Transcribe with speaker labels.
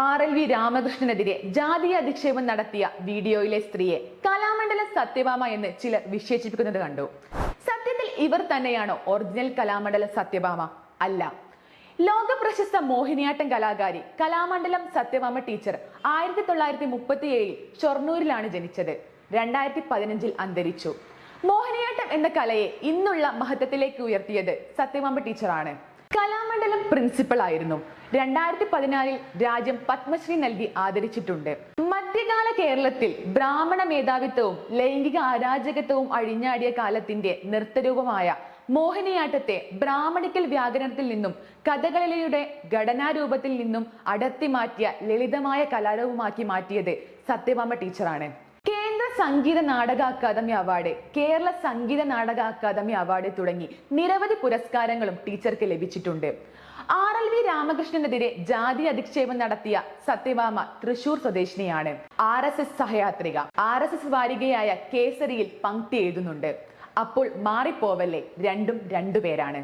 Speaker 1: R L V രാമകൃഷ്ണനെതിരെ ജാതീയ അധിക്ഷേപം നടത്തിയ വീഡിയോയിലെ സ്ത്രീയെ കലാമണ്ഡലം സത്യഭാമ എന്ന് ചിലർ വിശേഷിപ്പിക്കുന്നത് കണ്ടു. സത്യത്തിൽ ഇവർ തന്നെയാണോ ഒറിജിനൽ കലാമണ്ഡലം സത്യഭാമ? അല്ല. ലോക പ്രശസ്ത മോഹിനിയാട്ടം കലാകാരി കലാമണ്ഡലം സത്യഭാമ ടീച്ചർ ആയിരത്തി തൊള്ളായിരത്തി മുപ്പത്തി ഏഴിൽ ഷൊർണൂരിലാണ് ജനിച്ചത്. രണ്ടായിരത്തി പതിനഞ്ചിൽ അന്തരിച്ചു. മോഹിനിയാട്ടം എന്ന കലയെ ഇന്നുള്ള മഹത്വത്തിലേക്ക് ഉയർത്തിയത് സത്യഭാമ ടീച്ചറാണ്. കലാമണ്ഡലം പ്രിൻസിപ്പൽ ആയിരുന്നു. രണ്ടായിരത്തി പതിനാലിൽ രാജ്യം പത്മശ്രീ നൽകി ആദരിച്ചിട്ടുണ്ട്. മധ്യകാല കേരളത്തിൽ ബ്രാഹ്മണ മേധാവിത്വവും ലൈംഗിക അരാജകത്വവും അഴിഞ്ഞാടിയ കാലത്തിന്റെ നൃത്തരൂപമായ മോഹിനിയാട്ടത്തെ ബ്രാഹ്മണിക്കൽ വ്യാകരണത്തിൽ നിന്നും കഥകളിയുടെ ഘടനാരൂപത്തിൽ നിന്നും അടർത്തി മാറ്റിയ ലളിതമായ കലാരൂപമാക്കി മാറ്റിയത് സത്യഭാമ ടീച്ചറാണ്. Sangeetha Nataka academy award Kerala Sangeetha Nataka academy award തുടങ്ങി നിരവധി പുരസ്കാരങ്ങളും ടീച്ചർക്ക് ലഭിച്ചിട്ടുണ്ട്. ആർ എൽ വി രാമകൃഷ്ണനെതിരെ ജാതി അധിക്ഷേപം നടത്തിയ സത്യഭാമ തൃശൂർ സ്വദേശിനിയാണ്. ആർ എസ് എസ് സഹയാത്രിക ആർ എസ് എസ് വാരികയായ കേസരിയിൽ പങ്ക്തി എഴുതുന്നുണ്ട്. അപ്പോൾ മാറിപ്പോവല്ലേ രണ്ടും രണ്ടുപേരാണ്.